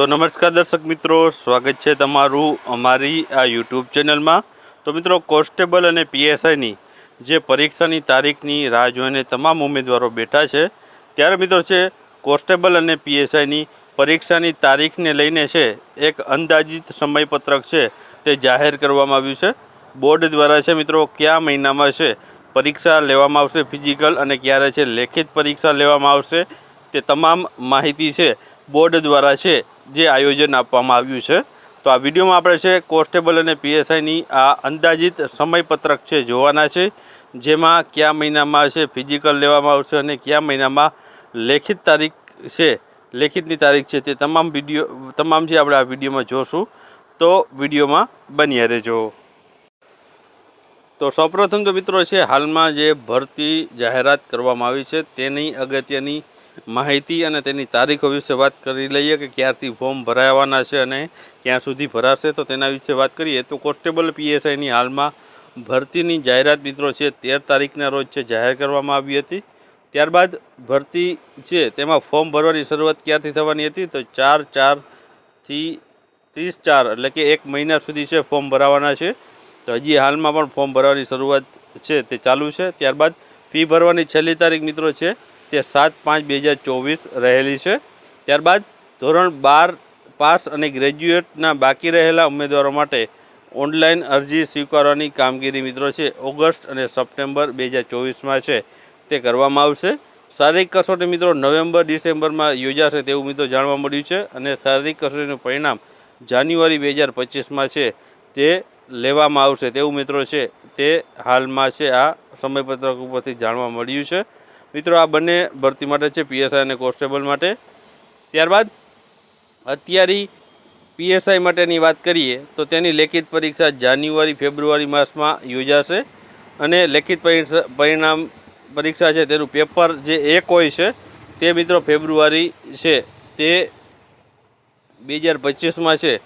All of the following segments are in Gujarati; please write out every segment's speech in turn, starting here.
તો નમસ્કાર દર્શક મિત્રો, સ્વાગત છે તમારું અમારી આ યુટ્યુબ ચેનલમાં તો મિત્રો, કોન્સ્ટેબલ અને પીએસઆઈની જે પરીક્ષાની તારીખની રાહ જોઈને તમામ ઉમેદવારો બેઠા છે, ત્યારે મિત્રો છે, કોન્સ્ટેબલ અને પીએસઆઈની પરીક્ષાની તારીખને લઈને છે, એક અંદાજિત સમયપત્રક છે તે જાહેર કરવામાં આવ્યું છે. બોર્ડ દ્વારા છે મિત્રો, કયા મહિનામાં છે પરીક્ષા લેવામાં આવશે ફિઝિકલ અને ક્યારે છે લેખિત પરીક્ષા લેવામાં આવશે તે તમામ માહિતી છે બોર્ડ દ્વારા છે જે આયોજન આપવામાં આવ્યું છે. તો આ વિડીયોમાં આપણે છે કોન્સ્ટેબલ અને પીએસઆઈની આ અંદાજિત સમયપત્રક છે જોવાના છે, જેમાં કયા મહિનામાં છે, ફિઝિકલ લેવામાં આવશે અને કયા મહિનામાં લેખિત તારીખ છે, લેખિતની તારીખ છે તે તમામ વીડિયો, તમામ જે આપણે આ વિડીયોમાં જોશું. તો વિડીયોમાં બન્યા રહેજો. તો સૌપ્રથમ તો મિત્રો છે હાલમાં જે ભરતી જાહેરાત કરવામાં આવી છે તેની અગત્યની માહિતી અને તેની તારીખો વિશે વાત કરી લઈએ કે ક્યારથી ફોર્મ ભરાવાના છે અને ક્યાં સુધી ભરાશે, તો તેના વિશે વાત કરીએ. તો કોન્સ્ટેબલ પીએસઆઈની હાલમાં ભરતીની જાહેરાત મિત્રો છે, તેર તારીખના રોજ છે, જાહેર કરવામાં આવી હતી. ત્યારબાદ ભરતી છે, તેમાં ફોર્મ ભરવાની શરૂઆત ક્યારથી થવાની હતી, તો ચાર ચારથી ત્રીસ, ચાર એટલે કે એક મહિના સુધી છે ફોર્મ ભરાવાના છે. તો હજી હાલમાં પણ ફોર્મ ભરવાની શરૂઆત છે, તે ચાલુ છે. ત્યારબાદ ફી ભરવાની છેલ્લી તારીખ મિત્રો છે તે સાત પાંચ બે હજાર ચોવીસ રહેલી છે. ત્યારબાદ ધોરણ બાર પાસ અને ગ્રેજ્યુએટના બાકી રહેલા ઉમેદવારો માટે ઓનલાઈન અરજી સ્વીકારવાની કામગીરી મિત્રો છે, ઓગસ્ટ અને સપ્ટેમ્બર બે હજાર ચોવીસમાં છે. તે કરવામાં આવશે. શારીરિક કસોટી મિત્રો નવેમ્બર, ડિસેમ્બરમાં યોજાશે તેવું મિત્રો જાણવા મળ્યું છે અને શારીરિક કસોટીનું પરિણામ જાન્યુઆરી બે હજાર પચીસમાં છે તે લેવામાં આવશે તેવું મિત્રો છે. તે હાલમાં છે આ સમયપત્રક ઉપરથી જાણવા મળ્યું છે. મિત્રો, આ બંને ભરતી માટે છે પીએસઆઈ અને કોન્સ્ટેબલ માટે. ત્યારબાદ, અત્યારે પીએસઆઈ માટેની વાત કરીએ, તો તેની લેખિત પરીક્ષા જાન્યુઆરી, ફેબ્રુઆરી માસમાં યોજાશે. અને લેખિત પરિણામ પરીક્ષા છે, તેનું પેપર જે એક હોય છે, તે મિત્રો ફેબ્રુઆરી છે. તે બે હજાર પચીસમાં છે.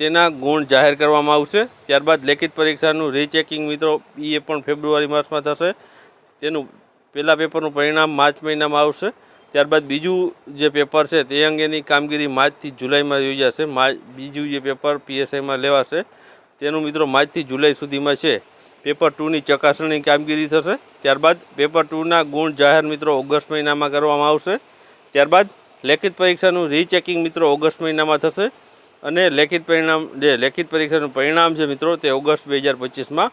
તેના ગુણ જાહેર કરવામાં આવશે. ત્યારબાદ લેખિત પરીક્ષાનું રીચેકિંગ મિત્રો એ પણ ફેબ્રુઆરી માસમાં થશે. તેનું પહેલાં પેપરનું પરિણામ માર્ચ મહિનામાં આવશે. ત્યારબાદ બીજું જે પેપર છે તે અંગેની કામગીરી માર્ચથી જુલાઈમાં યોજાશે. માર્ચ બીજું જે પેપર પીએસઆઈમાં લેવાશે તેનું મિત્રો માર્ચથી જુલાઈ સુધીમાં છે. પેપર ટુની ચકાસણીની કામગીરી થશે. ત્યારબાદ પેપર ટુના ગુણ જાહેર મિત્રો ઓગસ્ટ મહિનામાં કરવામાં આવશે. ત્યારબાદ લેખિત પરીક્ષાનું રીચેકિંગ મિત્રો ઓગસ્ટ મહિનામાં થશે. અને લેખિત પરિણામ, જે લેખિત પરીક્ષાનું પરિણામ છે મિત્રો તે ઓગસ્ટ બે હજાર પચીસમાં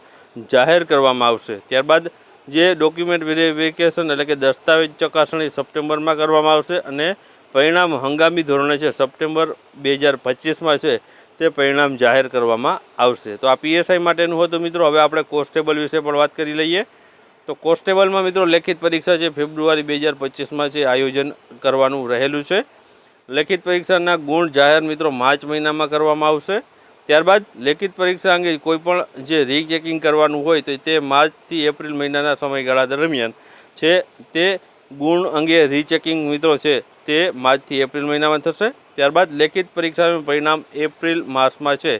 જાહેર કરવામાં આવશે. ત્યારબાદ જે ડોક્યુમેન્ટ વેરિફિકેશન એટલે કે દસ્તાવેજ ચકાસણી સપ્ટેમ્બરમાં કરવામાં આવશે અને પરિણામ હંગામી ધોરણે છે, સપ્ટેમ્બર બે હજાર પચીસમાં છે, તે પરિણામ જાહેર કરવામાં આવશે. તો આ પીએસઆઈ માટેનું હતું મિત્રો. હવે આપણે કોન્સ્ટેબલ વિશે પણ વાત કરી લઈએ. તો કોન્સ્ટેબલમાં મિત્રો લેખિત પરીક્ષા છે, ફેબ્રુઆરી બે હજાર પચીસમાં છે, આયોજન કરવાનું રહેલું છે. લેખિત પરીક્ષાના ગુણ જાહેર મિત્રો માર્ચ મહિનામાં કરવામાં આવશે. ત્યારબાદ લેખિત પરીક્ષા અંગે કોઈપણ જે રીચેકિંગ કરવાનું હોય તો તે માર્ચથી એપ્રિલ મહિનાના સમયગાળા દરમિયાન છે તે ગુણ અંગે રીચેકિંગ મિત્રો છે તે માર્ચથી એપ્રિલ મહિનામાં થશે. ત્યારબાદ લેખિત પરીક્ષાનું પરિણામ એપ્રિલ માસમાં છે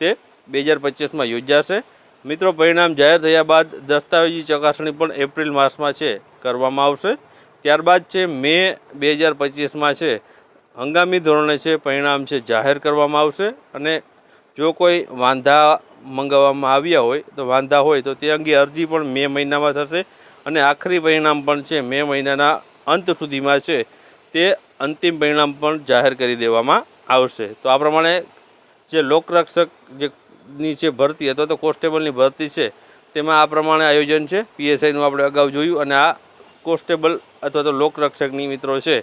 તે બે હજાર પચીસમાં યોજાશે. મિત્રો, પરિણામ જાહેર થયા બાદ દસ્તાવેજી ચકાસણી પણ એપ્રિલ માસમાં છે, કરવામાં આવશે. ત્યારબાદ છે મે બે હજાર પચીસમાં છે. હંગામી ધોરણે છે, પરિણામ છે, જાહેર કરવામાં આવશે અને જો કોઈ વાંધા મંગાવવામાં આવ્યા હોય, તો વાંધા હોય, તો તે અંગે અરજી પણ મે મહિનામાં થશે અને આખરી પરિણામ પણ છે મે મહિનાના અંત સુધીમાં છે તે અંતિમ પરિણામ પણ જાહેર કરી દેવામાં આવશે. તો આ પ્રમાણે જે લોકરક્ષક જે ની છે ભરતી અથવા તો કોન્સ્ટેબલની ભરતી છે, તેમાં આ પ્રમાણે આયોજન છે. પીએસઆઈનું આપણે અગાઉ જોયું અને આ કોન્સ્ટેબલ અથવા તો લોકરક્ષકની મિત્રો છે,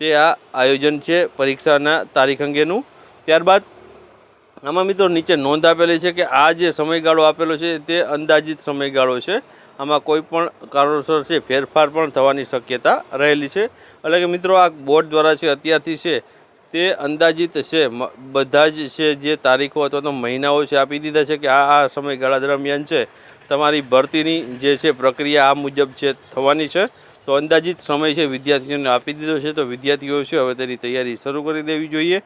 તે આ આયોજન છે પરીક્ષાના તારીખ અંગેનું. ત્યારબાદ આમાં મિત્રો નીચે નોંધ આપેલી છે કે આ જે સમયગાળો આપેલો છે તે અંદાજિત સમયગાળો છે. આમાં કોઈ પણ કારણોસર છે ફેરફાર પણ થવાની શક્યતા રહેલી છે. એટલે કે મિત્રો આ બોર્ડ દ્વારા છે અત્યારથી છે તે અંદાજિત છે. બધા જ છે જે તારીખો અથવા તો મહિનાઓ છે આપી દીધા છે કે આ આ સમયગાળા દરમિયાન છે તમારી ભરતીની જે છે પ્રક્રિયા આ મુજબ છે થવાની છે. તો અંદાજિત સમય છે વિદ્યાર્થીઓને આપી દીધો છે. તો વિદ્યાર્થીઓ છે હવે તેની તૈયારી શરૂ કરી દેવી જોઈએ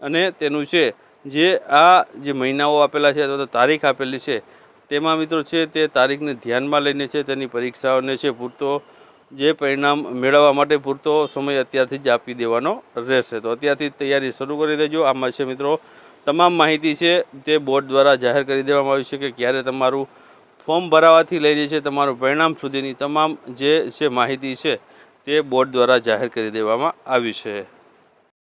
અને તેનું છે જે આ જે મહિનાઓ આપેલા છે અથવા તો તારીખ આપેલી છે, તેમાં મિત્રો છે તે તારીખને ધ્યાનમાં લઈને છે તેની પરીક્ષાઓને છે પૂરતો જે પરિણામ મેળવવા માટે પૂરતો સમય અત્યારથી જ આપી દેવાનો રહેશે. તો અત્યારથી તૈયારી શરૂ કરી દેજો. આમાં છે મિત્રો તમામ માહિતી છે તે બોર્ડ દ્વારા જાહેર કરી દેવામાં આવી છે કે ક્યારે તમારું ફોર્મ ભરાવાથી લઈને છે તમારું પરિણામ સુધીની તમામ જે છે માહિતી છે તે બોર્ડ દ્વારા જાહેર કરી દેવામાં આવી છે.